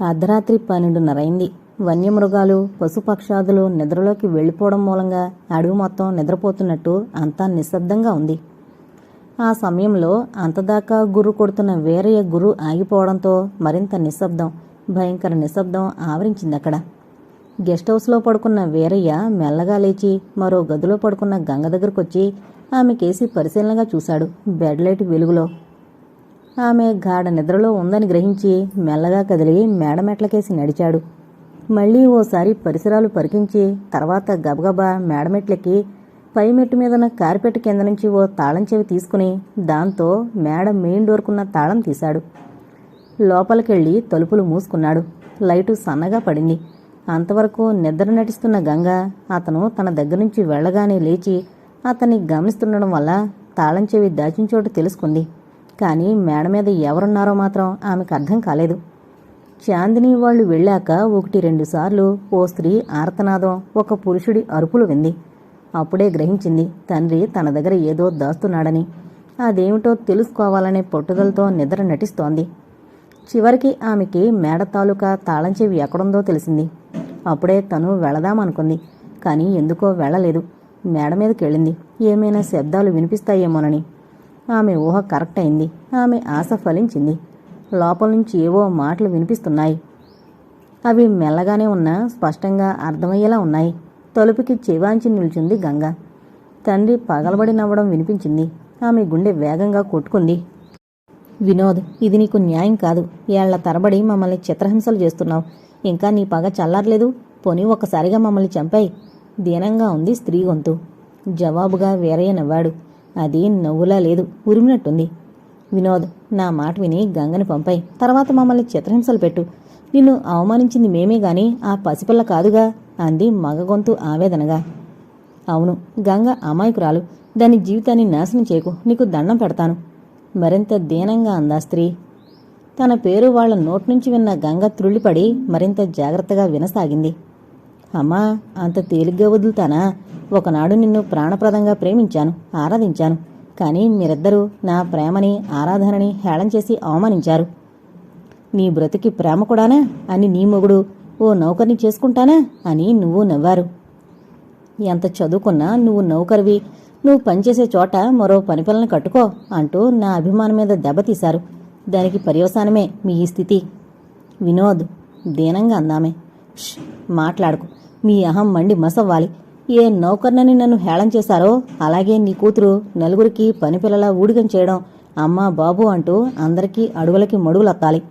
అర్ధరాత్రి పన్నెండున్నరైంది వన్యమృగాలు పశుపక్షాదులు నిద్రలోకి వెళ్ళిపోవడం మూలంగా అడవి మొత్తం నిద్రపోతున్నట్టు అంతా నిశ్శబ్దంగా ఉంది. ఆ సమయంలో అంతదాకా గుర్రు కొడుతున్న వేరయ్య గురు ఆగిపోవడంతో మరింత నిశ్శబ్దం భయంకర నిశ్శబ్దం ఆవరించింది అక్కడ. గెస్ట్ హౌస్లో పడుకున్న వీరయ్య మెల్లగా లేచి మరో గదిలో పడుకున్న గంగ దగ్గరకొచ్చి ఆమె కేసి పరిశీలనగా చూశాడు. బెడ్ లైట్ వెలుగులో ఆమె గాఢ నిద్రలో ఉందని గ్రహించి మెల్లగా కదిలి మేడమెట్లకేసి నడిచాడు. మళ్ళీ ఓసారి పరిసరాలు పరికించి తర్వాత గబగబా మేడమెట్లకి పై మెట్టు మీదన కార్పెట్ కింద నుంచి ఓ తాళం చెవి తీసుకుని దాంతో మేడ మెయిన్ డోర్కున్న తాళం తీశాడు. లోపలికెళ్ళి తలుపులు మూసుకున్నాడు. లైటు సన్నగా పడింది. అంతవరకు నిద్ర నటిస్తున్న గంగ అతను తన దగ్గర నుంచి వెళ్ళగానే లేచి అతన్ని గమనిస్తుండడం వల్ల తాళం చెవి దాచిన చోటు తెలుసుకుంది. కానీ మేడ మీద ఎవరున్నారో మాత్రం ఆమెకు అర్థం కాలేదు. చాందిని వాళ్ళు వెళ్ళాక ఒకటి రెండు సార్లు ఓ స్త్రీ ఆర్తనాదం ఒక పురుషుడి అరుపులు వింది. అప్పుడే గ్రహించింది తండ్రి తన దగ్గర ఏదో దాస్తున్నాడని. అదేమిటో తెలుసుకోవాలనే పట్టుదలతో నిద్ర నటిస్తోంది. చివరికి ఆమెకి మేడ తాలూకా తాళంచెవి ఎక్కడుందో తెలిసింది. అప్పుడే తను వెళదామనుకుంది కానీ ఎందుకో వెళ్ళలేదు. మేడ మీదకి వెళ్ళింది. ఏమైనా శబ్దాలు వినిపిస్తాయేమోనని. ఆమె ఊహ కరెక్ట్ అయింది. ఆమె ఆశ ఫలించింది. లోపల నుంచి ఏవో మాటలు వినిపిస్తున్నాయి. అవి మెల్లగానే ఉన్నా స్పష్టంగా అర్థమయ్యేలా ఉన్నాయి. తలుపుకి చెవాంచి నిల్చుంది గంగ. తండ్రి పగలబడి నవ్వడం వినిపించింది. ఆమె గుండె వేగంగా కొట్టుకుంది. వినోద్ ఇది నీకు న్యాయం కాదు. ఏళ్ళ తరబడి మమ్మల్ని చిత్రహింసలు చేస్తున్నావు. ఇంకా నీ పగ చల్లారలేదు. పోనీ ఒక్కసారిగా మమ్మల్ని చంపాయి. దీనంగా ఉంది స్త్రీ గొంతు. జవాబుగా వేరయ్య నవ్వాడు. అది నవ్వులా లేదు. ఉరిమినట్టుంది. వినోద్ నా మాట విని గంగని పంపాయి తర్వాత మమ్మల్ని చిత్రహింసలు పెట్టు. నిన్ను అవమానించింది మేమే గాని ఆ పసిపిల్ల కాదుగా అంది మగ గొంతు ఆవేదనగా. అవును గంగ అమాయకురాలు. దాని జీవితాన్ని నాశనం చేయకు నీకు దండం పెడతాను. మరింత దీనంగా అందా స్త్రీ. తన పేరు వాళ్ళ నోటి నుంచి విన్న గంగ త్రుళ్ళిపడి మరింత జాగ్రత్తగా వినసాగింది. అమ్మా అంత తేలిగ్గా వదులుతానా? ఒకనాడు నిన్ను ప్రాణప్రదంగా ప్రేమించాను ఆరాధించాను. కానీ మీరిద్దరూ నా ప్రేమని ఆరాధనని హేళం చేసి అవమానించారు. నీ బ్రతికి ప్రేమ కూడానా? అని నీ మొగుడు ఓ నౌకర్ని చేసుకుంటానా? అని నువ్వు నవ్వారు. ఎంత చదువుకున్నా నువ్వు నౌకరివి నువ్వు పనిచేసే చోట మరో పనిపిల్లని కట్టుకో అంటూ నా అభిమానం మీద దెబ్బతీశారు దానికి పర్యవసానమే మీ ఈ స్థితి. వినోద్ దీనంగా అందామే. మాట్లాడుకు. మీ అహం మండి మసవ్వాలి. ఏ నౌకర్నని నన్ను హేళం చేశారో అలాగే నీ కూతురు నలుగురికి పనిపిల్లలా ఊడిగం చేయడం అమ్మా బాబు అంటూ అందరికీ అడుగులకి మడుగులత్తాలి.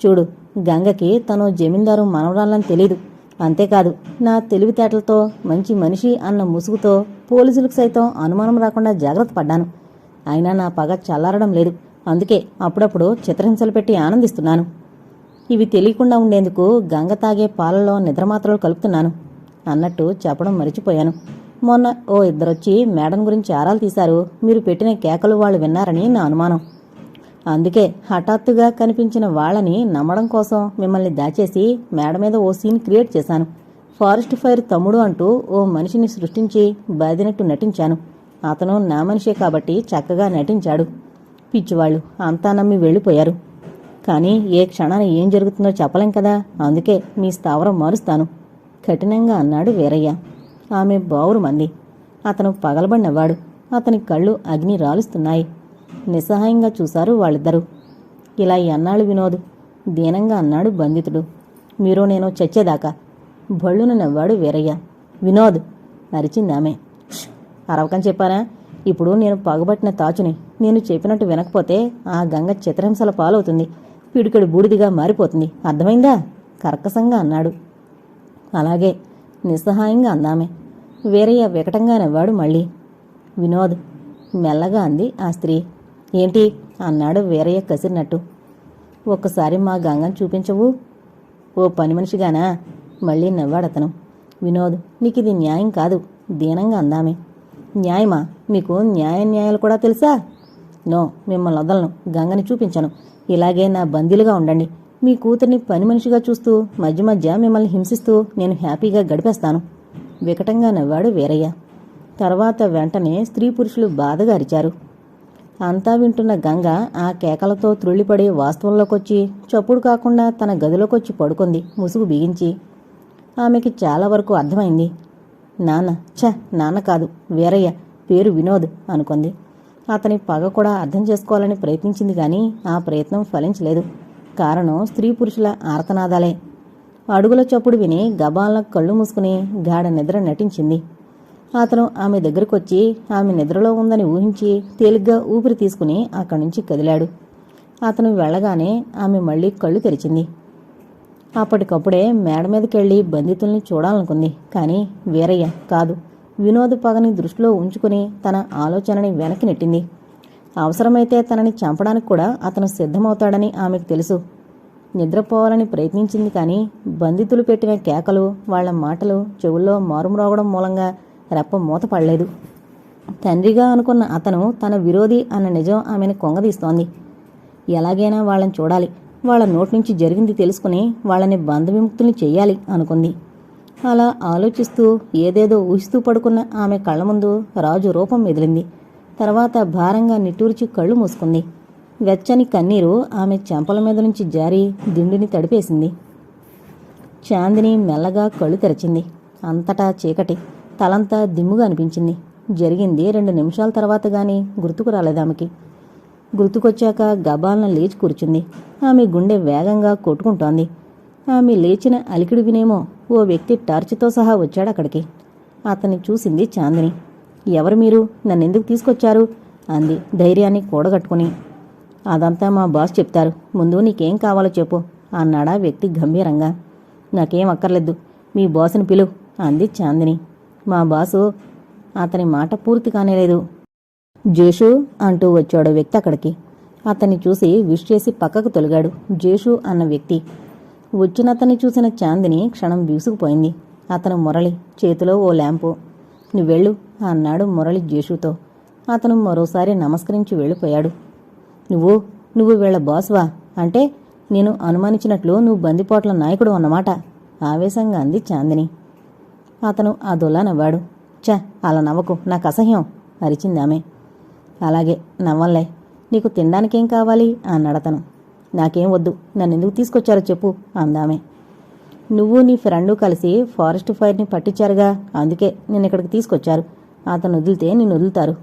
చూడు గంగకి తను జమీందారు మనవరాలని తెలీదు. అంతేకాదు నా తెలివితేటలతో మంచి మనిషి అన్న ముసుగుతో పోలీసులకు సైతం అనుమానం రాకుండా జాగ్రత్త పడ్డాను. అయినా నా పగ చల్లారడం లేదు. అందుకే అప్పుడప్పుడు చిత్రహింసలు పెట్టి ఆనందిస్తున్నాను. ఇవి తెలియకుండా ఉండేందుకు గంగ తాగే పాలలో నిద్రమాత్రలు కలుపుతున్నాను. అన్నట్టు చెప్పడం మరిచిపోయాను. మొన్న ఓ ఇద్దరొచ్చి మేడం గురించి ఆరాలు తీశారు. మీరు పెట్టిన కేకలు వాళ్ళు విన్నారని నా అనుమానం. అందుకే హఠాత్తుగా కనిపించిన వాళ్ళని నమ్మడం కోసం మిమ్మల్ని దాచేసి మేడ మీద ఓ సీన్ క్రియేట్ చేశాను. ఫారెస్ట్ ఫైర్ తమ్ముడు అంటూ ఓ మనిషిని సృష్టించి బాధినట్టు నటించాను. అతను నా మనిషే కాబట్టి చక్కగా నటించాడు. పిచ్చివాళ్ళు అంతా నమ్మి వెళ్ళిపోయారు. కానీ ఏ క్షణాన ఏం జరుగుతుందో చెప్పలేం కదా. అందుకే మీ స్థావరం మారుస్తాను. కఠినంగా అన్నాడు వీరయ్య. ఆమె బావురు మంది. అతను పగలబడి నవ్వాడు అతని కళ్ళు అగ్ని రాలుస్తున్నాయి. నిస్సహాయంగా చూశారు వాళ్ళిద్దరూ. ఇలా ఎన్నాళ్ళు వినోద్. దీనంగా అన్నాడు బంధితుడు. మీరు నేను చచ్చేదాకా. బళ్ళున నవ్వాడు వీరయ్య. వినోద్ అరిచింది ఆమె అరవకని చెప్పానా ఇప్పుడు నేను పగబట్టిన తాచుని నేను చెప్పినట్టు వినకపోతే ఆ గంగ చిత్రహింసల పాలవుతుంది. పిడికెడు బూడిదిగా మారిపోతుంది. అర్థమైందా? కర్కసంగా అన్నాడు. అలాగే నిస్సహాయంగా అందామే. వీరయ్య వికటంగా నవ్వాడు మళ్ళీ. వినోద్ మెల్లగా అంది ఆ స్త్రీ. ఏంటి? అన్నాడు వీరయ్య కసిరినట్టు. ఒక్కసారి మా గంగను చూపించవు. ఓ పని మనిషిగానా? మళ్ళీ నవ్వాడతను వినోద్ నీకు ఇది న్యాయం కాదు. దీనంగా అందామే. న్యాయమా? మీకు న్యాయ న్యాయాలు కూడా తెలుసా? నో మిమ్మల్ని వదలను. గంగని చూపించను. ఇలాగే నా బందీలుగా ఉండండి. మీ కూతుర్ని పని మనిషిగా చూస్తూ మధ్య మధ్య మిమ్మల్ని హింసిస్తూ నేను హ్యాపీగా గడిపేస్తాను. వికటంగా నవ్వాడు వీరయ్య. తర్వాత వెంటనే స్త్రీ పురుషులు బాధగా అరిచారు. అంతా వింటున్న గంగ ఆ కేకలతో త్రుళ్ళిపడి వాస్తవంలోకొచ్చి చప్పుడు కాకుండా తన గదిలోకొచ్చి పడుకుంది ముసుగు బిగించి. ఆమెకి చాలా వరకు అర్థమైంది. నాన్న ఛ నాన్న కాదు వీరయ్య పేరు వినోద్ అనుకుంది. అతని పగ కూడా అర్థం చేసుకోవాలని ప్రయత్నించింది కానీ ఆ ప్రయత్నం ఫలించలేదు. కారణం స్త్రీ పురుషుల ఆర్తనాదాలే. అడుగుల చప్పుడు విని గబాల కళ్ళు మూసుకుని గాఢ నిద్ర నటించింది. అతను ఆమె దగ్గరకొచ్చి ఆమె నిద్రలో ఉందని ఊహించి తేలిగ్గా ఊపిరి తీసుకుని అక్కడి నుంచి కదిలాడు. అతను వెళ్ళగానే ఆమె మళ్ళీ కళ్ళు తెరిచింది. అప్పటికప్పుడే మేడ మీదకెళ్ళి బంధితుల్ని చూడాలనుకుంది కానీ వీరయ్య కాదు. వినోద్ పగని దృష్టిలో ఉంచుకుని తన ఆలోచనని వెనక్కి నెట్టింది. అవసరమైతే తనని చంపడానికి కూడా అతను సిద్ధమవుతాడని ఆమెకు తెలుసు. నిద్రపోవాలని ప్రయత్నించింది కానీ బంధితులు పెట్టిన కేకలు వాళ్ళ మాటలు చెవుల్లో మారుమ్రోగడం మూలంగా రెప్ప మూత పడలేదు. తండ్రిగా అనుకున్న అతను తన విరోధి అన్న నిజం ఆమెను కొంగదీస్తోంది. ఎలాగైనా వాళ్ళని చూడాలి. వాళ్ళ నోటి నుంచి జరిగింది తెలుసుకుని వాళ్ళని బంధవిముక్తుల్ని చేయాలి అనుకుంది. అలా ఆలోచిస్తూ ఏదేదో ఊహిస్తూ పడుకున్న ఆమె కళ్ళ ముందు రాజు రూపం మెదిలింది. తర్వాత భారంగా నిట్టూర్చి కళ్ళు మూసుకుంది. వెచ్చని కన్నీరు ఆమె చెంపల మీద నుంచి జారి దిండుని తడిపేసింది. చాందిని మెల్లగా కళ్ళు తెరిచింది. అంతటా చీకటి తలంతా దిమ్ముగా అనిపించింది. జరిగింది రెండు నిమిషాల తర్వాత గాని గుర్తుకు రాలేదు ఆమెకి. గుర్తుకొచ్చాక గబాలన లేచి కూర్చుంది. ఆమె గుండె వేగంగా కొట్టుకుంటోంది. ఆమె లేచిన అలికిడి వినేమో ఓ వ్యక్తి టార్చితో సహా వచ్చాడు అక్కడికి అతన్ని చూసింది చాందిని. ఎవరు మీరు? నన్ను ఎందుకు తీసుకొచ్చారు? అంది ధైర్యాన్ని కూడగట్టుకుని. అదంతా మా బాస్ చెప్తారు. ముందు నీకేం కావాలో చెప్పు అన్నాడా వ్యక్తి గంభీరంగా. నాకేం అక్కర్లేదు మీ బాసుని పిలు అంది చాందిని. మా బాసు అతని మాట పూర్తి కానేలేదు. జేషు అంటూ వచ్చాడు వ్యక్తి అక్కడికి. అతన్ని చూసి విష్ చేసి పక్కకు తొలగాడు జేషు అన్న వ్యక్తి. వచ్చినతన్ని చూసిన చాందిని క్షణం బీసుకుపోయింది అతను మురళి చేతిలో ఓ ల్యాంపు. నువ్వెళ్ళు అన్నాడు మురళి జేషుతో. అతను మరోసారి నమస్కరించి వెళ్ళిపోయాడు. నువ్వు నువ్వు వీళ్ళ బాస్వా? అంటే నేను అనుమానించినట్లు నువ్వు బందిపోట్ల నాయకుడు అన్నమాట? ఆవేశంగా అంది చాందిని. అతను అదోలా నవ్వాడు. చ అలా నవ్వకు నాకు అసహ్యం అరిచింది ఆమె. అలాగే నవ్వలే. నీకు తినడానికేం కావాలి? అన్నాడతను. నాకేం వద్దు నన్ను ఎందుకు తీసుకొచ్చారో చెప్పు అందామే. నువ్వు నీ ఫ్రెండు కలిసి ఫారెస్ట్ ఫైర్ని పట్టించారుగా. అందుకే నేను ఇక్కడికి తీసుకొచ్చారు. అతను వదిలితే నిన్ను వదులుతారు.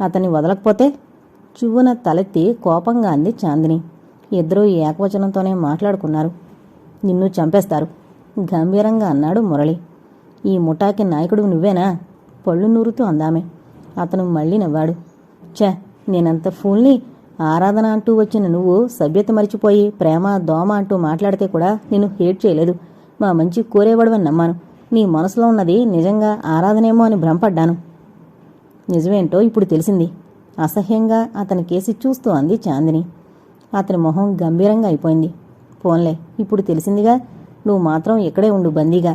అతన్ని వదలకపోతే చువ్వున తలెత్తి కోపంగా అంది చాందిని. ఇద్దరూ ఏకవచనంతోనే మాట్లాడుకున్నారు. నిన్ను చంపేస్తారు. గంభీరంగా అన్నాడు మురళి. ఈ ముఠాకి నాయకుడు నువ్వేనా? పళ్ళు నూరుతూ అందామే. అతను మళ్ళీ నవ్వాడు. ఛ నేనంత ఫూల్ని ఆరాధన అంటూ వచ్చిన నువ్వు సభ్యత మరిచిపోయి ప్రేమ దోమ అంటూ మాట్లాడితే కూడా నిన్ను హేట్ చేయలేదు. మా మంచి కోరేవాడవని నమ్మాను. నీ మనసులో ఉన్నది నిజంగా ఆరాధనేమో అని భ్రమపడ్డాను. నిజమేంటో ఇప్పుడు తెలిసింది. అసహ్యంగా అతని కేసి చూస్తూ అంది చాందిని. అతని మొహం గంభీరంగా అయిపోయింది. పోన్లే ఇప్పుడు తెలిసిందిగా. నువ్వు మాత్రం ఇక్కడే ఉండు బందీగా.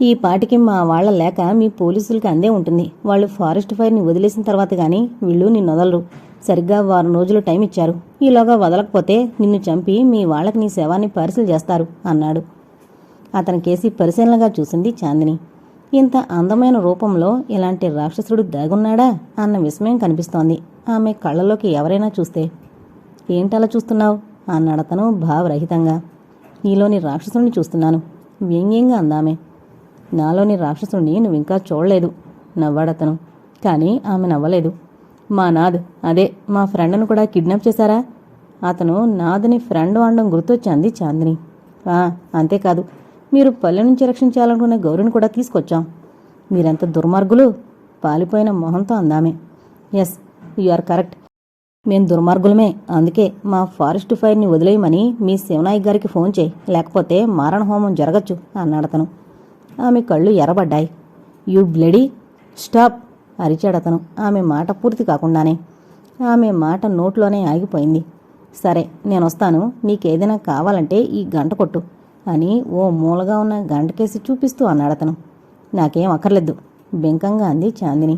ఈ పాటికి మా వాళ్ళ లేక మీ పోలీసులకి అందే ఉంటుంది. వాళ్ళు ఫారెస్ట్ ఫైర్ని వదిలేసిన తర్వాత కానీ వీళ్ళు నిన్ను వదలరు. సరిగ్గా వారం రోజులు టైం ఇచ్చారు. ఈలోగా వదలకపోతే నిన్ను చంపి మీ వాళ్ళకి నీ శవాన్ని పరిశీలి చేస్తారు అన్నాడు. అతని కేసి పరిశీలనగా చూసింది చాందిని. ఇంత అందమైన రూపంలో ఇలాంటి రాక్షసుడు దాగున్నాడా అన్న విస్మయం కనిపిస్తోంది. ఆమె కళ్ళలోకి ఎవరైనా చూస్తే ఏంటలా చూస్తున్నావు? అన్నాడతను భావరహితంగా. నీలోని రాక్షసుని చూస్తున్నాను వ్యంగ్యంగా అందామె. నాలోని రాక్షసుని నువ్వింకా చూడలేదు నవ్వాడతను కానీ ఆమె నవ్వలేదు. మా నాద్ అదే మా ఫ్రెండ్ను కూడా కిడ్నాప్ చేశారా? అతను నాదని ఫ్రెండ్ అనడం గుర్తొచ్చింది చాందిని. అంతేకాదు. మీరు పల్లె నుంచి రక్షించాలనుకునే గౌరిని కూడా తీసుకొచ్చాం. మీరెంత దుర్మార్గులు? పాలిపోయిన మొహంతో అందామే. ఎస్ యు ఆర్ కరెక్ట్ మేం దుర్మార్గులమే. అందుకే మా ఫారెస్ట్ ఫైర్ని వదిలేయమని మీ శివనాయక్ గారికి ఫోన్ చేయి. లేకపోతే మారణ హోమం జరగచ్చు అన్నాడతను ఆమె కళ్ళు ఎర్రబడ్డాయి. యు బ్లడీ స్టాప్ అరిచాడతను ఆమె మాట పూర్తి కాకుండానే. ఆమె మాట నోట్లోనే ఆగిపోయింది. సరే నేను వస్తాను నీకేదైనా కావాలంటే ఈ గంట కొట్టు. అని ఓ మూలగా ఉన్న గంటకేసి చూపిస్తూ అన్నాడతను నాకేం అక్కర్లేదు బెంకంగా అంది చాందిని.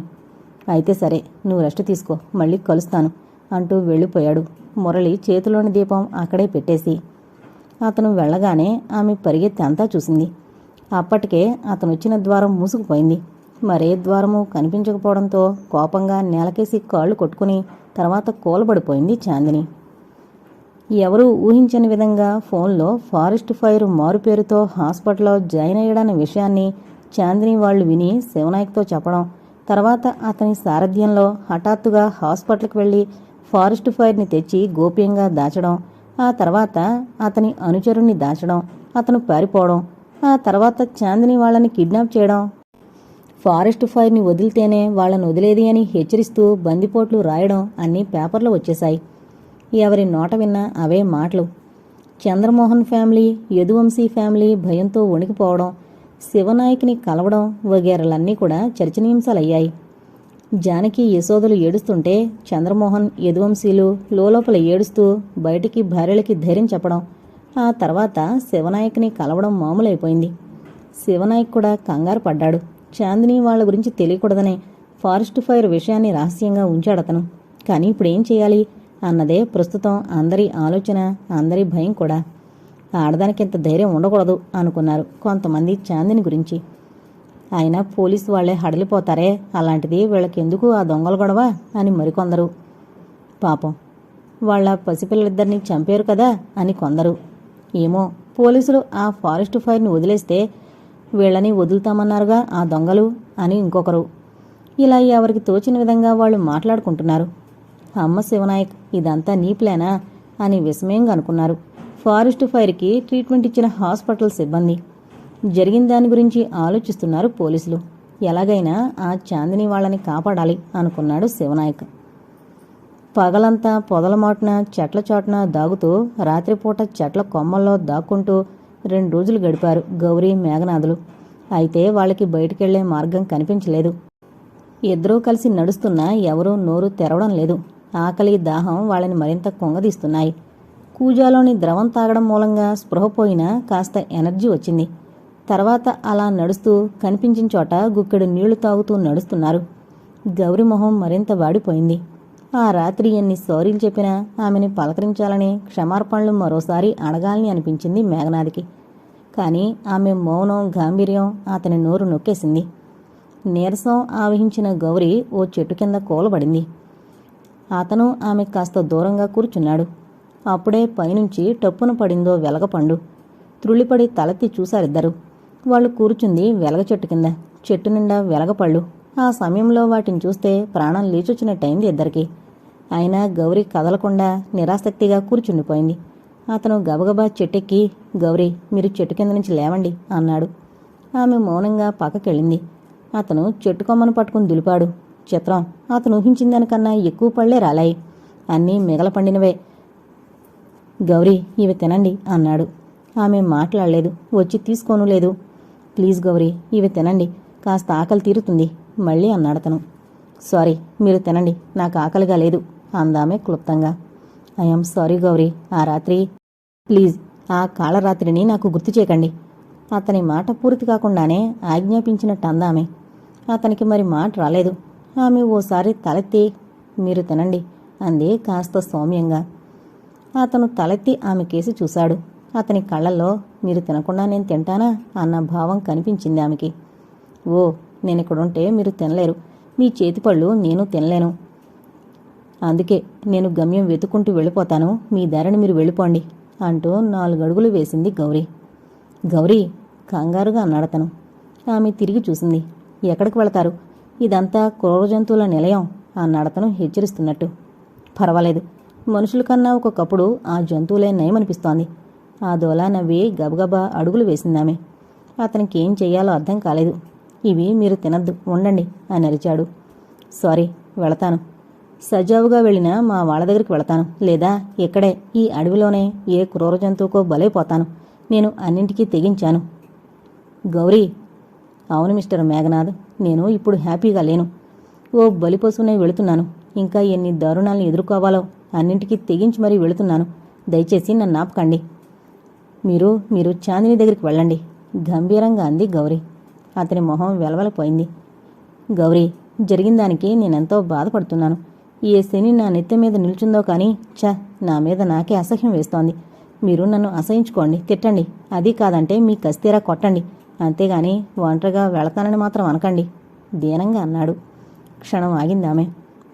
అయితే సరే నువ్వు రెస్ట్ తీసుకో మళ్ళీ కలుస్తాను అంటూ వెళ్ళిపోయాడు. మురళి చేతిలోని దీపం అక్కడే పెట్టేసి. అతను వెళ్ళగానే ఆమె పరిగెత్తి అంతా చూసింది. అప్పటికే అతను వచ్చిన ద్వారం మూసుకుపోయింది. మరే ద్వారము కనిపించకపోవడంతో కోపంగా నేలకేసి కాళ్ళు కొట్టుకుని తర్వాత కూలబడిపోయింది చాందిని. ఎవరూ ఊహించని విధంగా ఫోన్లో ఫారెస్ట్ ఫైర్ మారు పేరుతో హాస్పిటల్లో జాయిన్ అయ్యాడన్న విషయాన్ని చాందిని వాళ్ళు విని శివనాయక్తో చెప్పడం తర్వాత అతని సారథ్యంలో హఠాత్తుగా హాస్పిటల్కి వెళ్ళి ఫారెస్ట్ ఫైర్ని తెచ్చి గోప్యంగా దాచడం ఆ తర్వాత అతని అనుచరుణ్ణి దాచడం అతను పారిపోవడం ఆ తర్వాత చాందిని వాళ్ళని కిడ్నాప్ చేయడం. ఫారెస్ట్ ఫైర్ని వదిలితేనే వాళ్ళని వదిలేది అని హెచ్చరిస్తూ బందిపోట్లు రాయడం అన్నీ పేపర్లో వచ్చేశాయి. ఎవరి నోట విన్నా అవే మాటలు. చంద్రమోహన్ ఫ్యామిలీ యదువంశీ ఫ్యామిలీ భయంతో వణికిపోవడం శివనాయకుని కలవడం వగేరలన్నీ కూడా చర్చనీయాంశాలయ్యాయి. జానకి యశోదలు ఏడుస్తుంటే చంద్రమోహన్ యదువంశీలు లోపల ఏడుస్తూ బయటికి భార్యలకి ధైర్యం చెప్పడం ఆ తర్వాత శివనాయక్ని కలవడం మామూలైపోయింది. శివనాయక్ కూడా కంగారు పడ్డాడు. చాందిని వాళ్ళ గురించి తెలియకూడదనే ఫారెస్ట్ ఫైర్ విషయాన్ని రహస్యంగా ఉంచాడతను. కానీ ఇప్పుడేం చేయాలి? అన్నదే ప్రస్తుతం అందరి ఆలోచన అందరి భయం కూడా. ఆడదానికి ఇంత ధైర్యం ఉండకూడదు అనుకున్నారు కొంతమంది చాందిని గురించి. అయినా పోలీసు వాళ్ళే హడలిపోతారే అలాంటిది వీళ్ళకెందుకు ఆ దొంగలు గొడవ అని మరికొందరు. పాపం. వాళ్ళ పసిపిల్లలిద్దరిని చంపారు కదా అని కొందరు. ఏమో పోలీసులు ఆ ఫారెస్ట్ ఫైర్ని వదిలేస్తే వీళ్ళని వదులుతామన్నారుగా ఆ దొంగలు అని ఇంకొకరు. ఇలా ఎవరికి తోచిన విధంగా వాళ్ళు మాట్లాడుకుంటున్నారు. అమ్మ శివనాయక్ ఇదంతా నీ ప్లానా? అని విస్మయంగా అనుకున్నారు. ఫారెస్ట్ ఫైర్కి ట్రీట్మెంట్ ఇచ్చిన హాస్పిటల్ సిబ్బంది. జరిగిన దాని గురించి ఆలోచిస్తున్నారు పోలీసులు. ఎలాగైనా ఆ చాందిని వాళ్ళని కాపాడాలి అనుకున్నాడు శివనాయక్. పగలంతా పొదలమాటున చెట్ల చాటున దాగుతూ రాత్రిపూట చెట్ల కొమ్మల్లో దాక్కుంటూ రెండు రోజులు గడిపారు గౌరీ మేఘనాథులు. అయితే వాళ్ళకి బయటికెళ్ళే మార్గం కనిపించలేదు. ఇద్దరూ కలిసి నడుస్తున్నా ఎవరూ నోరు తెరవడం లేదు. ఆకలి దాహం వాళ్ళని మరింత కొంగదీస్తున్నాయి. కూజాలోని ద్రవం తాగడం మూలంగా స్పృహపోయిన కాస్త ఎనర్జీ వచ్చింది. తర్వాత అలా నడుస్తూ కనిపించిన చోట గుక్కెడు నీళ్ళు తాగుతూ నడుస్తున్నారు. గౌరి మొహం మరింత వాడిపోయింది. ఆ రాత్రి ఎన్ని సారీలు చెప్పినా ఆమెని పలకరించాలని క్షమార్పణలు మరోసారి అడగాలని అనిపించింది మేఘనాథికి కానీ ఆమె మౌనం గాంభీర్యం అతని నోరు నొక్కేసింది. నీరసం ఆవహించిన గౌరి ఓ చెట్టు కింద కూలబడింది. అతను ఆమె కాస్త దూరంగా కూర్చున్నాడు. అప్పుడే పైనుంచి టప్పున పడిందో వెలగపండు త్రుళ్ళిపడి తలెత్తి చూశారిద్దరు. వాళ్ళు కూర్చుంది వెలగ చెట్టు కింద. చెట్టు నిండా వెలగపళ్ళు ఆ సమయంలో వాటిని చూస్తే ప్రాణం లేచొచ్చినట్టయింది ఇద్దరికి. అయినా గౌరీ కదలకుండా నిరాసక్తిగా కూర్చుండిపోయింది. అతను గబగబా చెట్టెక్కి గౌరీ మీరు చెట్టు కింద నుంచి లేవండి అన్నాడు. ఆమె మౌనంగా పక్కకెళ్ళింది. అతను చెట్టు కొమ్మను పట్టుకుని దులిపాడు. చిత్రం. అతను ఊహించిన దానికన్నా ఎక్కువ పళ్ళే రాలాయి. అన్నీ మిగల పండినవే. గౌరీ ఇవి తినండి అన్నాడు. ఆమె మాట్లాడలేదు వచ్చి తీసుకోను లేదు. ప్లీజ్ గౌరీ ఇవి తినండి కాస్త ఆకలి తీరుతుంది మళ్ళీ అన్నాడతను సారీ మీరు తినండి నాకు ఆకలిగా లేదు అందామే క్లుప్తంగా. ఐఎమ్ సారీ గౌరీ ఆ రాత్రి ప్లీజ్ ఆ కాళరాత్రిని నాకు గుర్తు చేయకండి. అతని మాట పూర్తి కాకుండానే ఆజ్ఞాపించినట్టు అందామే. అతనికి మరి మాట రాలేదు ఆమె ఓసారి తలెత్తి మీరు తినండి అంది కాస్త సౌమ్యంగా. అతను తలెత్తి ఆమె కేసి చూశాడు. అతని కళ్ళల్లో మీరు తినకుండా నేను తింటానా? అన్న భావం కనిపించింది ఆమెకి. ఓ నేను ఇక్కడుంటే మీరు తినలేరు. మీ చేతిపళ్ళు నేను తినలేను. అందుకే నేను గమ్యం వెతుక్కుంటూ వెళ్ళిపోతాను. మీ దారిని మీరు వెళ్ళిపోండి అంటూ నాలుగడుగులు వేసింది గౌరీ. గౌరీ! కంగారుగా అన్నాడతను. ఆమె తిరిగి చూసింది. ఎక్కడికి వెళతారు? ఇదంతా క్రూర జంతువుల నిలయం అన్నాడతను హెచ్చరిస్తున్నట్టు. పర్వాలేదు. మనుషుల కన్నా ఒకప్పుడు ఆ జంతువులే నయమనిపిస్తోంది. ఆ దోలా నవ్వి గబగబా అడుగులు వేసిందామె. అతనికి ఏం చెయ్యాలో అర్థం కాలేదు. ఇవి మీరు తినద్దు ఉండండి అని అరిచాడు. సారీ వెళతాను. సజావుగా వెళ్ళిన మా వాళ్ళ దగ్గరికి వెళతాను. లేదా ఇక్కడే ఈ అడవిలోనే ఏ క్రూర జంతువుకో బలైపోతాను. నేను అన్నింటికీ తెగించాను. గౌరీ అవును మిస్టర్ మేఘనాథ్ నేను ఇప్పుడు హ్యాపీగా లేను. ఓ బలిపశువునే వెళుతున్నాను. ఇంకా ఎన్ని దారుణాలను ఎదుర్కోవాలో అన్నింటికీ తెగించి మరీ వెళుతున్నాను. దయచేసి నన్ను ఆపకండి. మీరు మీరు చాందిని దగ్గరికి వెళ్ళండి. గంభీరంగా అంది గౌరీ. అతని మొహం వెలవలపోయింది. గౌరీ జరిగిన దానికి నేనెంతో బాధపడుతున్నాను. ఏ శని నా నెత్తి మీద నిల్చుందో కానీ ఛ నా మీద నాకే అసహ్యం వేస్తోంది. మీరు నన్ను అసహించుకోండి తిట్టండి. అది కాదంటే మీ కస్తీరా కొట్టండి. అంతేగాని ఒంటరిగా వెళతానని మాత్రం అనకండి. దీనంగా అన్నాడు. క్షణం ఆగింది ఆమె.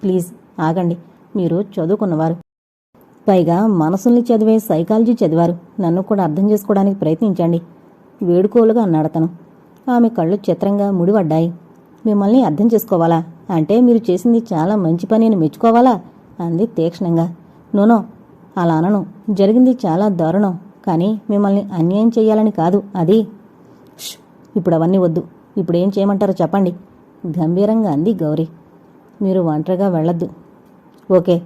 ప్లీజ్ ఆగండి. మీరు చదువుకున్నవారు. పైగా మనసుల్ని చదివే సైకాలజీ చదివారు. నన్ను కూడా అర్థం చేసుకోవడానికి ప్రయత్నించండి. వేడుకోలుగా అన్నాడతను ఆమె కళ్ళు చిత్రంగా ముడిపడ్డాయి. మిమ్మల్ని అర్థం చేసుకోవాలా? అంటే మీరు చేసింది చాలా మంచి పని అని మెచ్చుకోవాలా? అంది తీక్షణంగా. నోనో అలా అనను. జరిగింది చాలా దారుణం. కానీ మిమ్మల్ని అన్యాయం చేయాలని కాదు. అది ఇప్పుడు అవన్నీ వద్దు. ఇప్పుడు ఏం చేయమంటారో చెప్పండి. గంభీరంగా అంది గౌరీ. మీరు ఒంటరిగా వెళ్ళొద్దు. ఓకే.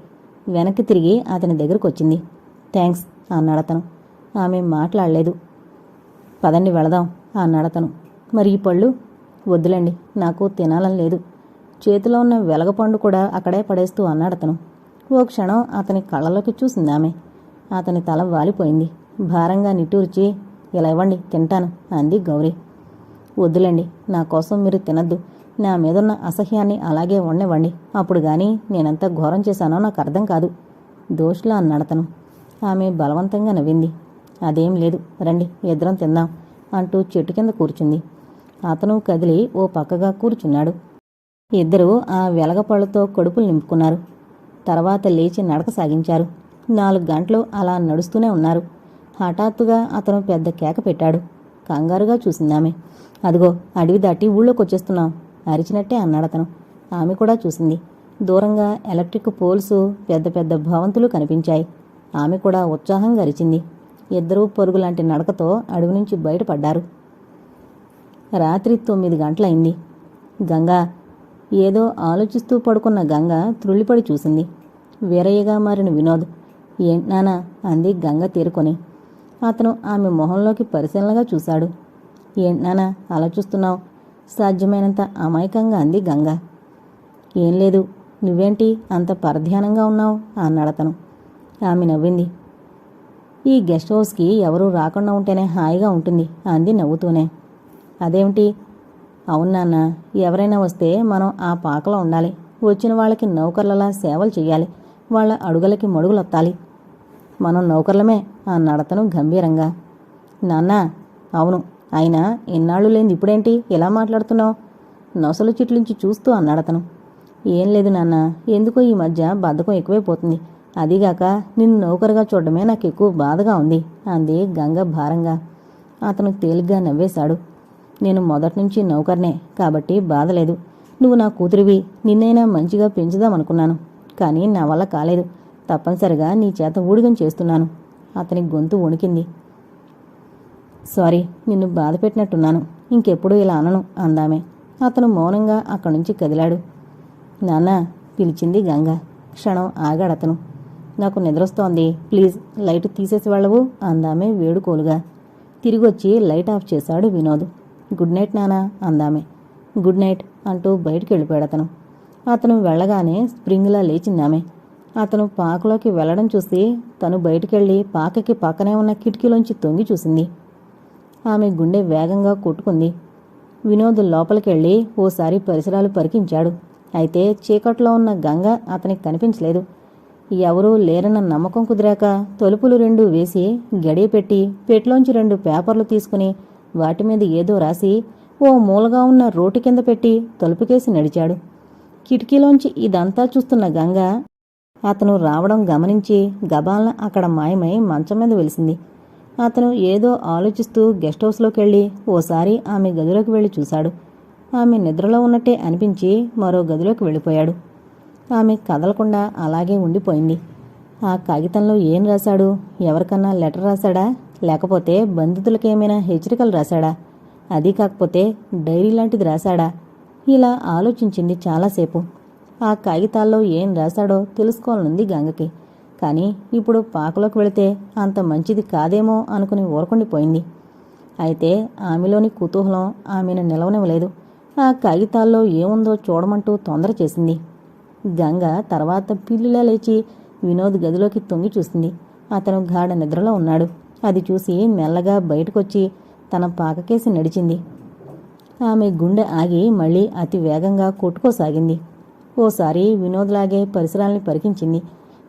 వెనక్కి తిరిగి అతని దగ్గరకు వచ్చింది థ్యాంక్స్ అన్నాడతను ఆమె మాట్లాడలేదు. పదండి వెళదాం అన్నాడతను మరి ఈ పళ్ళు? వద్దులండి. నాకు తినాలని లేదు. చేతిలో ఉన్న వెలగపండు కూడా అక్కడే పడేస్తూ అన్నాడతను ఓ క్షణం అతని కళ్ళలోకి చూసింది ఆమె. అతని తల వాలిపోయింది. భారంగా నిట్టూర్చి ఇలా ఇవ్వండి తింటాను అంది గౌరీ. వద్దులేండి నా కోసం మీరు తినద్దు. నా మీదున్న అసహ్యాన్ని అలాగే ఉండనివ్వండి. అప్పుడు గాని నేనెంత ఘోరం చేశానో నాకు అర్థం కాదు. దోషులా అన్నాడతను ఆమె బలవంతంగా నవ్వింది. అదేం లేదు రండి ఇద్దరం తిందాం అంటూ చెట్టు కింద కూర్చుంది. అతను కదిలి ఓ పక్కగా కూర్చున్నాడు. ఇద్దరూ ఆ వెలగపళ్ళతో కడుపులు నింపుకున్నారు. తర్వాత లేచి నడక సాగించారు. నాలుగు గంటలు అలా నడుస్తూనే ఉన్నారు. హఠాత్తుగా అతను పెద్ద కేక పెట్టాడు. కంగారుగా చూసిందామె అదిగో అడవి దాటి ఊళ్ళోకి వచ్చేస్తున్నాం అరిచినట్టే అన్నాడతను ఆమె కూడా చూసింది. దూరంగా ఎలక్ట్రిక్ పోల్స్ పెద్ద పెద్ద భవంతులు కనిపించాయి. ఆమె కూడా ఉత్సాహంగా అరిచింది. ఇద్దరూ పరుగులాంటి నడకతో అడవి నుంచి బయటపడ్డారు. రాత్రి తొమ్మిది గంటలైంది. గంగా ఏదో ఆలోచిస్తూ పడుకున్న గంగ త్రుళ్ళిపడి చూసింది. వీరయ్యగా మారిన వినోద్ ఏంటి నానా అంది గంగ తేరుకొని. అతను ఆమె మొహంలోకి పరిశీలనగా చూశాడు. ఏంట్నానా అలా చూస్తున్నావు? సాధ్యమైనంత అమాయకంగా అంది గంగ. ఏం లేదు నువ్వేంటి అంత పరధ్యానంగా ఉన్నావు? అన్నాడతను ఆమె నవ్వింది. ఈ గెస్ట్ హౌస్కి ఎవరూ రాకుండా ఉంటేనే హాయిగా ఉంటుంది అంది నవ్వుతూనే. అదేమిటి? అవునాన్న ఎవరైనా వస్తే మనం ఆ పాకలో ఉండాలి. వచ్చిన వాళ్ళకి నౌకర్లలా సేవలు చేయాలి వాళ్ళ అడుగులకి మడుగులొత్తాలి. మనం నౌకర్లమే. అన్నాడతను గంభీరంగా. నాన్న అవును. ఆయన ఎన్నాళ్ళు లేని ఇప్పుడేంటి? ఎలా మాట్లాడుతున్నావు? నొసలు చిట్లించి చూస్తూ అన్నాడతను ఏం లేదు నాన్న ఎందుకో ఈ మధ్య బద్ధకం ఎక్కువైపోతుంది. అదిగాక నిన్ను నౌకరుగా చూడడమే నాకు ఎక్కువ బాధగా ఉంది. అంది గంగ భారంగా. అతను తేలిగ్గా నవ్వేశాడు. నేను మొదటి నుంచి నౌకర్నే కాబట్టి బాధలేదు నువ్వు నా కూతురివి. నిన్నైనా మంచిగా పెంచుదామనుకున్నాను. కానీ నా వల్ల కాలేదు. తప్పనిసరిగా నీ చేత ఊడిగం చేస్తున్నాను. అతని గొంతు వణికింది. సారీ నిన్ను బాధ పెట్టినట్టున్నాను. ఇంకెప్పుడు ఇలా అనను అందామే. అతను మౌనంగా అక్కడి నుంచి కదిలాడు. నాన్న పిలిచింది గంగ. క్షణం ఆగాడతను నాకు నిద్రొస్తోంది. ప్లీజ్ లైట్ తీసేసి వెళ్ళవు అందామే వేడుకోలుగా. తిరిగొచ్చి లైట్ ఆఫ్ చేశాడు వినోద్. గుడ్ నైట్ నానా అందామే. గుడ్ నైట్ అంటూ బయటికి వెళ్ళిపోయాడు అతను. అతను వెళ్ళగానే స్ప్రింగ్లా లేచిందామే. అతను పాకలోకి వెళ్ళడం చూసి తను బయటికెళ్ళి పాకకి పక్కనే ఉన్న కిటికీలోంచి తొంగి చూసింది. ఆమె గుండె వేగంగా కొట్టుకుంది. వినోద్ లోపలికెళ్ళి ఓసారి పరిసరాలు పరికించాడు. అయితే చీకట్లో ఉన్న గంగ అతనికి కనిపించలేదు. ఎవరూ లేరన్న నమ్మకం కుదిరాక తలుపులు రెండు వేసి గడియ పెట్టి పెట్లోంచి రెండు పేపర్లు తీసుకుని వాటి మీద ఏదో రాసి ఓ మూలగా ఉన్న రోటి కింద పెట్టి తలుపుకేసి నడిచాడు. కిటికీలోంచి ఇదంతా చూస్తున్న గంగ అతను రావడం గమనించి గబాలన అక్కడ మాయమై మంచం మీద వెలిసింది. అతను ఏదో ఆలోచిస్తూ గెస్ట్ హౌస్లోకి వెళ్ళి ఓసారి ఆమె గదిలోకి వెళ్ళి చూశాడు. ఆమె నిద్రలో ఉన్నట్టే అనిపించి మరో గదిలోకి వెళ్ళిపోయాడు. ఆమె కదలకుండా అలాగే ఉండిపోయింది. ఆ కాగితంలో ఏం రాశాడు? ఎవరికన్నా లెటర్ రాశాడా? లేకపోతే బంధితులకేమైనా హెచ్చరికలు రాశాడా? అది కాకపోతే డైరీ లాంటిది రాశాడా? ఇలా ఆలోచించింది చాలాసేపు. ఆ కాగితాల్లో ఏం రాశాడో తెలుసుకోవాలనుంది గంగకి. కానీ ఇప్పుడు పాకలోకి వెళితే అంత మంచిది కాదేమో అనుకుని ఊరకుండిపోయింది. అయితే ఆమెలోని కుతూహలం ఆమెను నిలవనివ్వలేదు. ఆ కాగితాల్లో ఏముందో చూడమంటూ తొందర చేసింది. గంగ తర్వాత పిల్లిలా లేచి వినోద్ గదిలోకి తొంగి చూసింది. అతను గాఢ నిద్రలో ఉన్నాడు. అది చూసి మెల్లగా బయటకొచ్చి తన పాకకేసి నడిచింది. ఆమె గుండె ఆగి మళ్ళీ అతి వేగంగా కొట్టుకోసాగింది. ఓసారి వినోద్లాగే పరిసరాల్ని పరికించింది.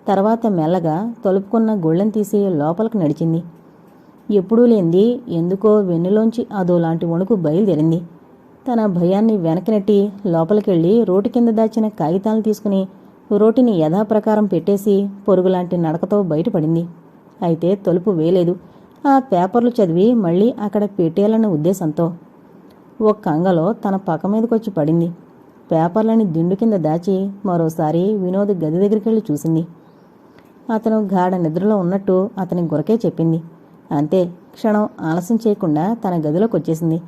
తర్వాత మెల్లగా తలుపుకున్న గుళ్ళని తీసి లోపలికి నడిచింది. ఎప్పుడూ లేంది ఎందుకో వెన్నులోంచి అదోలాంటి వణుకు బయలుదేరింది. తన భయాన్ని వెనకనెట్టి లోపలికెళ్ళి రోటి కింద దాచిన కాగితాలను తీసుకుని రోటిని యథాప్రకారం పెట్టేసి పొరుగులాంటి నడకతో బయటపడింది. అయితే తలుపు వేలేదు ఆ పేపర్లు చదివి మళ్ళీ అక్కడ పెట్టేయాలన్న ఉద్దేశంతో ఓ కంగలో తన పక్క మీదకొచ్చి పడింది. పేపర్లని దిండు కింద దాచి మరోసారి వినోద్ గది దగ్గరికి వెళ్ళి చూసింది. అతను గాఢ నిద్రలో ఉన్నట్టు అతని గురకే చెప్పింది. అంతే క్షణం ఆలస్యం చేయకుండా తన గదిలోకి వచ్చేసింది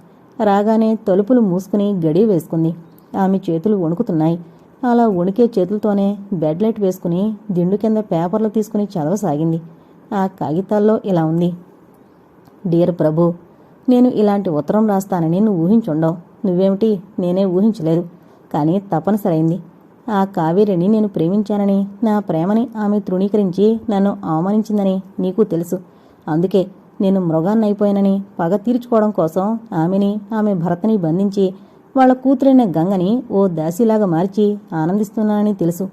రాగానే తలుపులు మూసుకుని గడి వేసుకుంది. ఆమె చేతులు వణుకుతున్నాయి. అలా వణికే చేతులతోనే బెడ్ లైట్ వేసుకుని దిండు కింద పేపర్లు తీసుకుని చదవసాగింది. ఆ కాగితాల్లో ఇలా ఉంది. డియర్ ప్రభు నేను ఇలాంటి ఉత్తరం రాస్తానని నువ్వు ఊహించుండవు. నువ్వేమిటి? నేనే ఊహించలేదు. కానీ తప్పనిసరైంది. ఆ కావేరిని నేను ప్రేమించానని నా ప్రేమని ఆమె తృణీకరించి నన్ను అవమానించిందని నీకు తెలుసు. అందుకే నేను మృగాన్నైపోయానని పగ తీర్చుకోవడం కోసం ఆమెని ఆమె భర్తని బంధించి వాళ్ళ కూతురైన గంగని ఓ దాసిలాగా మార్చి ఆనందిస్తున్నానని తెలుసు.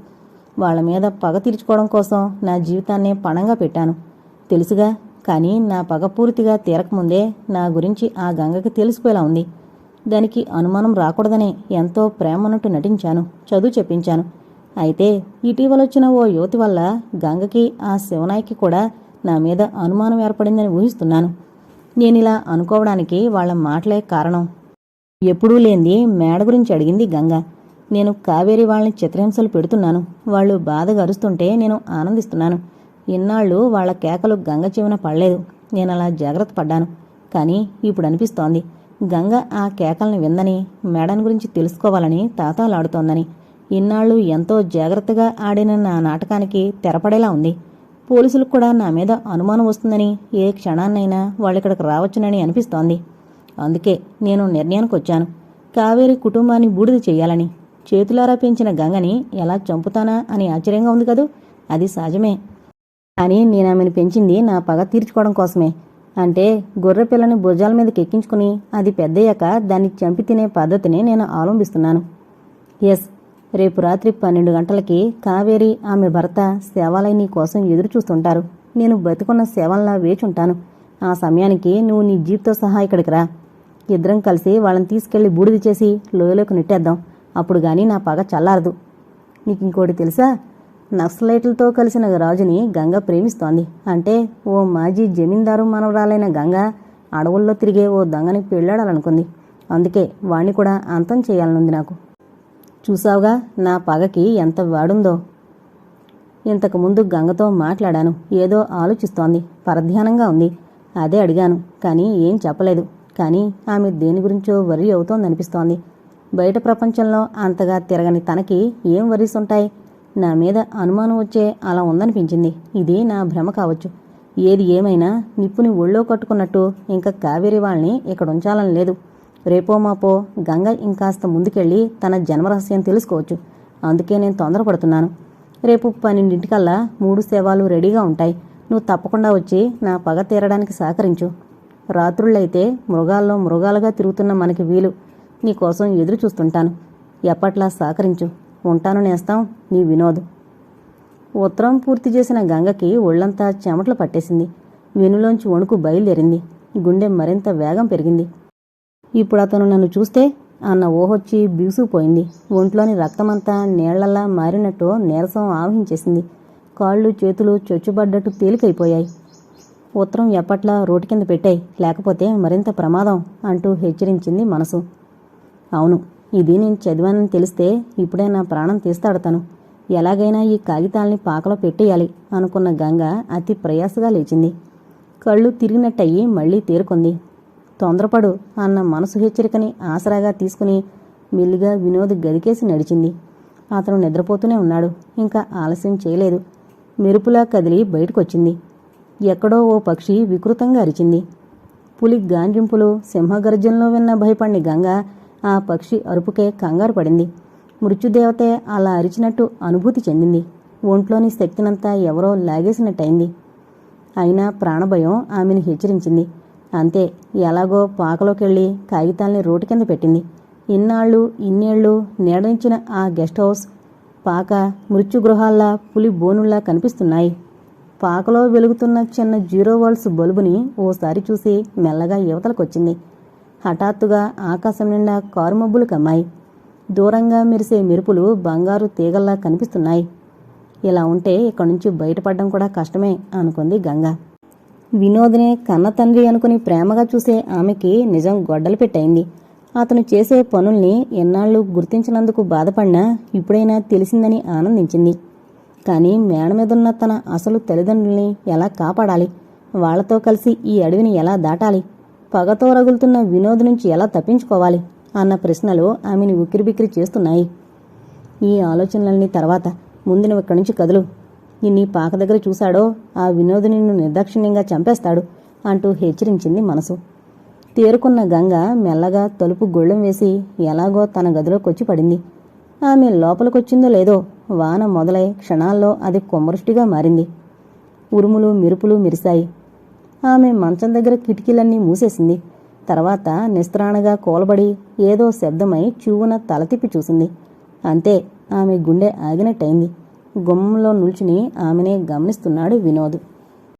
వాళ్ళ మీద పగ తీర్చుకోవడం కోసం నా జీవితాన్నే పణంగా పెట్టాను. తెలుసుగా కానీ నా పగ పూర్తిగా తీరకముందే నా గురించి ఆ గంగకి తెలిసిపోయేలా ఉంది. దానికి అనుమానం రాకూడదనే ఎంతో ప్రేమనుట్టు నటించాను చదువు చెప్పించాను. అయితే ఇటీవలొచ్చిన ఓ యువతి వల్ల గంగకి ఆ శివనాయకి కూడా నా మీద అనుమానం ఏర్పడిందని ఊహిస్తున్నాను. నేనిలా అనుకోవడానికి వాళ్ళ మాటలే కారణం. ఎప్పుడూ లేనిది మేడ గురించి అడిగింది గంగ. నేను కావేరి వాళ్ళని చిత్రహింసలు పెడుతున్నాను. వాళ్ళు బాధగా అరుస్తుంటే నేను ఆనందిస్తున్నాను. ఇన్నాళ్ళు వాళ్ళ కేకలు గంగ చెవిన పడలేదు. నేను అలా జాగ్రత్త పడ్డాను. కానీ ఇప్పుడు అనిపిస్తోంది. గంగ ఆ కేకలను విందని మేడని గురించి తెలుసుకోవాలని తాతాలాడుతోందని. ఇన్నాళ్ళు ఎంతో జాగ్రత్తగా ఆడిన నా నాటకానికి తెరపడేలా ఉంది. పోలీసులకు కూడా నా మీద అనుమానం వస్తుందని ఏ క్షణాన్నైనా వాళ్ళిక్కడికి రావచ్చునని అనిపిస్తోంది. అందుకే నేను నిర్ణయానికి వచ్చాను కావేరి కుటుంబాన్ని బూడిద చేయాలని చేతులారా పెంచిన గంగని ఎలా చంపుతానా అని ఆశ్చర్యంగా ఉంది కదూ? అది సహజమే. కానీ నేను ఆమెను పెంచింది నా పగ తీర్చుకోవడం కోసమే. అంటే గొర్రె పిల్లని భుజాల మీదకి ఎక్కించుకుని అది పెద్దయ్యాక దాన్ని చంపి తినే పద్ధతిని నేను ఆలంబిస్తున్నాను. ఎస్ రేపు రాత్రి పన్నెండు గంటలకి కావేరి ఆమె భర్త సేవాలయ నీ కోసం ఎదురు చూస్తుంటారు. నేను బతికున్న సేవల్లా వేచుంటాను. ఆ సమయానికి నువ్వు నీ జీప్తో సహా ఇక్కడికి రా. ఇద్దరం కలిసి వాళ్ళని తీసుకెళ్ళి బూడిద చేసి లోయలోకి నెట్టేద్దాం. అప్పుడు కానీ నా పగ చల్లారదు. నీకు ఇంకోటి తెలుసా? నక్సలైట్లతో కలిసిన రాజుని గంగ ప్రేమిస్తోంది. అంటే ఓ మాజీ జమీందారు మనవరాలైన గంగ అడవుల్లో తిరిగే ఓ దొంగని పెళ్ళాడాలనుకుంది అందుకే వాణ్ణి కూడా అంతం చేయాలనుంది నాకు. చూసావుగా నా పగకి ఎంత వాడుందో. ఇంతకు ముందు గంగతో మాట్లాడాను. ఏదో ఆలోచిస్తోంది. పరధ్యానంగా ఉంది. అదే అడిగాను. కానీ ఏం చెప్పలేదు. కానీ ఆమె దేని గురించో వరి అవుతోందనిపిస్తోంది. బయట ప్రపంచంలో అంతగా తిరగని తనకి ఏం వరీస్ ఉంటాయి నా మీద అనుమానం వచ్చే అలా ఉందనిపించింది. ఇది నా భ్రమ కావచ్చు. ఏది ఏమైనా నిప్పుని ఒళ్ళో కట్టుకున్నట్టు ఇంకా కావేరి వాళ్ళని ఇక్కడ ఉంచాలని లేదు. రేపో మాపో గంగ ఇంకాస్త ముందుకెళ్ళి తన జన్మరహస్యం తెలుసుకోవచ్చు. అందుకే నేను తొందరపడుతున్నాను. రేపు పన్నెండింటికల్లా మూడు సేవలు రెడీగా ఉంటాయి. నువ్వు తప్పకుండా వచ్చి నా పగ తీరడానికి సహకరించు. రాత్రుళ్ళైతే మృగాల్లో మృగాలుగా తిరుగుతున్న మనకి వీలు. నీకోసం ఎదురు చూస్తుంటాను ఎప్పట్లా సహకరించు. ఉంటాను నేస్తాం నీ వినోద్. ఉత్తరం పూర్తి చేసిన గంగకి ఒళ్ళంతా చెమటలు పట్టేసింది. వెనులోంచి వణుకు బయలుదేరింది. గుండె మరింత వేగం పెరిగింది. ఇప్పుడు అతను నన్ను చూస్తే అన్న ఊహొచ్చి బిగుసుకుపోయింది. ఒంట్లోని రక్తమంతా నీళ్ళలా మారినట్టు నీరసం ఆవహించేసింది. కాళ్ళు చేతులు చొచ్చుబడ్డట్టు తేలికైపోయాయి. ఉత్తరం ఎప్పట్లా రోడ్డు కింద పెట్టాయి. లేకపోతే మరింత ప్రమాదం అంటూ హెచ్చరించింది మనసు. అవును ఇది నేను చదివానని తెలిస్తే ఇప్పుడే నా ప్రాణం తీస్తాడతాను ఎలాగైనా ఈ కాగితాల్ని పాకలో పెట్టేయాలి అనుకున్న గంగ అతి ప్రయాసగా లేచింది. కళ్ళు తిరిగినట్టయి మళ్ళీ తేరుకుంది. తొందరపడు అన్న మనసు హెచ్చరికని ఆసరాగా తీసుకుని మెల్లిగా వినోద్ గదికేసి నడిచింది. అతను నిద్రపోతూనే ఉన్నాడు. ఇంకా ఆలస్యం చేయలేదు. మెరుపులా కదిలి బయటకొచ్చింది. ఎక్కడో ఓ పక్షి వికృతంగా అరిచింది. పులి గాంజింపులు సింహగర్జనలో విన్న భయపడిన గంగ ఆ పక్షి అరుపుకే కంగారు పడింది. మృత్యుదేవతే అలా అరిచినట్టు అనుభూతి చెందింది. ఒంట్లోని శక్తినంతా ఎవరో లాగేసినట్టయింది. అయినా ప్రాణభయం ఆమెను హెచ్చరించింది. అంతే ఎలాగో పాకలోకెళ్ళి కాగితాల్ని రోడ్డు కింద పెట్టింది. ఇన్నాళ్ళు ఇన్నేళ్ళు నీడనిచ్చిన ఆ గెస్ట్ హౌస్ పాక మృత్యుగృహాల్లా పులి బోనుల్లా కనిపిస్తున్నాయి. పాకలో వెలుగుతున్న చిన్న జీరో వాల్స్ బల్బుని ఓసారి చూసి మెల్లగా యువతలకొచ్చింది హఠాత్తుగా ఆకాశం నిండా కారుమబ్బులు కమ్మాయి. దూరంగా మెరిసే మెరుపులు బంగారు తీగల్లా కనిపిస్తున్నాయి. ఇలా ఉంటే ఇక్కడి నుంచి బయటపడడం కూడా కష్టమే అనుకుంది గంగ. వినోద్నే కన్న తండ్రి అనుకుని ప్రేమగా చూసే ఆమెకి నిజం గొడ్డలు పెట్టయింది. అతను చేసే పనుల్ని ఎన్నాళ్ళు గుర్తించినందుకు బాధపడినా ఇప్పుడైనా తెలిసిందని ఆనందించింది. కానీ మేడ మీదున్న తన అసలు తల్లిదండ్రుల్ని ఎలా కాపాడాలి? వాళ్ళతో కలిసి ఈ అడవిని ఎలా దాటాలి? పగతో రగులుతున్న వినోద్ నుంచి ఎలా తప్పించుకోవాలి అన్న ప్రశ్నలు ఆమెని ఉక్కిరిబిక్కిరి చేస్తున్నాయి. ఈ ఆలోచనలన్నీ తర్వాత. ముందు నువ్వు ఇక్కడి నుంచి కదులు. నిన్ను పాక దగ్గర చూశాడో ఆ వినోద్ నిన్ను నిర్దాక్షిణ్యంగా చంపేస్తాడు అంటూ హెచ్చరించింది మనసు. తేరుకున్న గంగ మెల్లగా తలుపు గొళ్ళెం వేసి ఎలాగో తన గదిలోకొచ్చి పడింది. ఆమె లోపలికొచ్చిందో లేదో వాన మొదలై క్షణాల్లో అది కొమ్మరుష్టిగా మారింది. ఉరుములు మెరుపులు మెరిశాయి. ఆమె మంచం దగ్గర కిటికీలన్నీ మూసేసింది. తర్వాత నిస్త్రాణగా కోలబడి ఏదో శబ్దమై చూవున తలతిప్పి చూసింది. అంతే ఆమె గుండె ఆగినట్టయింది. గుమ్మంలో నిల్చుని ఆమెనే గమనిస్తున్నాడు వినోద్.